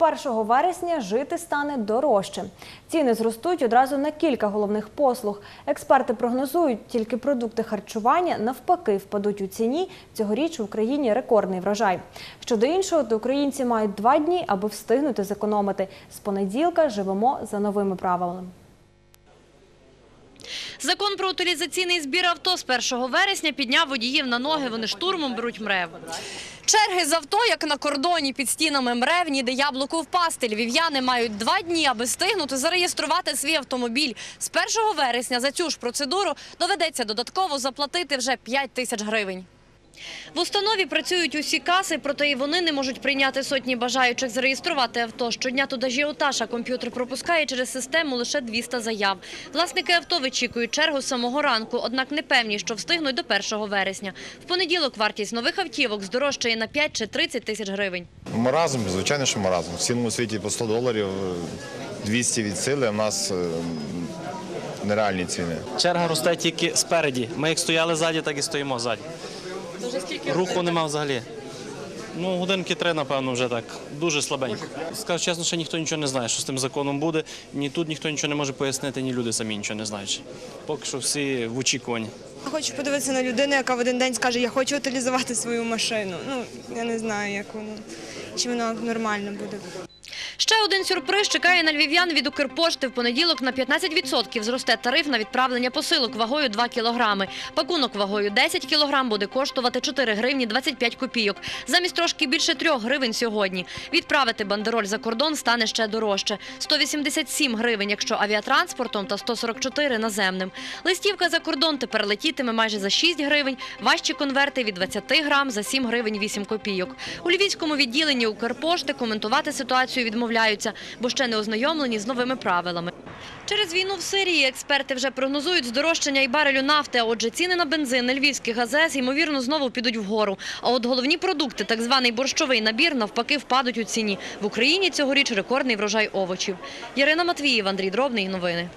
1 вересня жити стане дорожче. Ціни зростуть одразу на кілька головних послуг. Експерти прогнозують, тільки продукти харчування навпаки впадуть у ціні. Цьогоріч в Україні рекордний врожай. Щодо іншого, то українці мають два дні, аби встигнути зекономити. З понеділка живемо за новими правилами. Закон про утилізаційний збір авто з 1 вересня підняв водіїв на ноги. Вони штурмом беруть МРЕВ. Черги з авто, як на кордоні під стінами МРЕВ, ніде яблуку впасти. Львів'яни мають два дні, аби стигнути зареєструвати свій автомобіль. З 1 вересня за цю ж процедуру доведеться додатково заплатити вже 5 тисяч гривень. В установі працюють усі каси, проте і вони не можуть прийняти сотні бажаючих зареєструвати авто. Щодня тут ажіотаж, а комп'ютер пропускає через систему лише 200 заяв. Власники авто вичікують чергу з самого ранку, однак не певні, що встигнуть до 1 вересня. В понеділок вартість нових автівок здорожчає на 5 чи 30 тисяч гривень. Маразм, звичайно, що маразм. В цілому світі по 100 доларів, е, 200 від сили, а в нас е, нереальні ціни. Черга росте тільки спереді. Ми як стояли ззаді, так і стоїмо ззаді. Руху нема взагалі. Ну, годинки три, напевно, вже так. Дуже слабенько. Скажу чесно, ще ніхто нічого не знає, що з тим законом буде. Ні тут ніхто нічого не може пояснити, ні люди самі нічого не знають. Поки що всі в очікуванні. Хочу подивитися на людину, яка в один день скаже, я хочу утилізувати свою машину. Ну, я не знаю, як воно, чи воно нормально буде. Ще один сюрприз чекає на львів'ян від Укрпошти. В понеділок на 15% зросте тариф на відправлення посилок вагою 2 кілограми. Пакунок вагою 10 кілограм буде коштувати 4 гривні 25 копійок. Замість трошки більше 3 гривень сьогодні. Відправити бандероль за кордон стане ще дорожче. 187 гривень, якщо авіатранспортом, та 144 наземним. Листівка за кордон тепер летітиме майже за 6 гривень. Важчі конверти від 20 грам за 7 гривень 8 копійок. У львівському відділенні Укрпошти коментувати ситуацію відмовляються, бо ще не ознайомлені з новими правилами. Через війну в Сирії експерти вже прогнозують здорожчання і барелю нафти, а отже ціни на бензин на львівських ймовірно, знову підуть вгору. А от головні продукти, так званий борщовий набір, навпаки, впадуть у ціні. В Україні цьогоріч рекордний врожай овочів. Ярина Матвіїв, Андрій Дробний. Новини.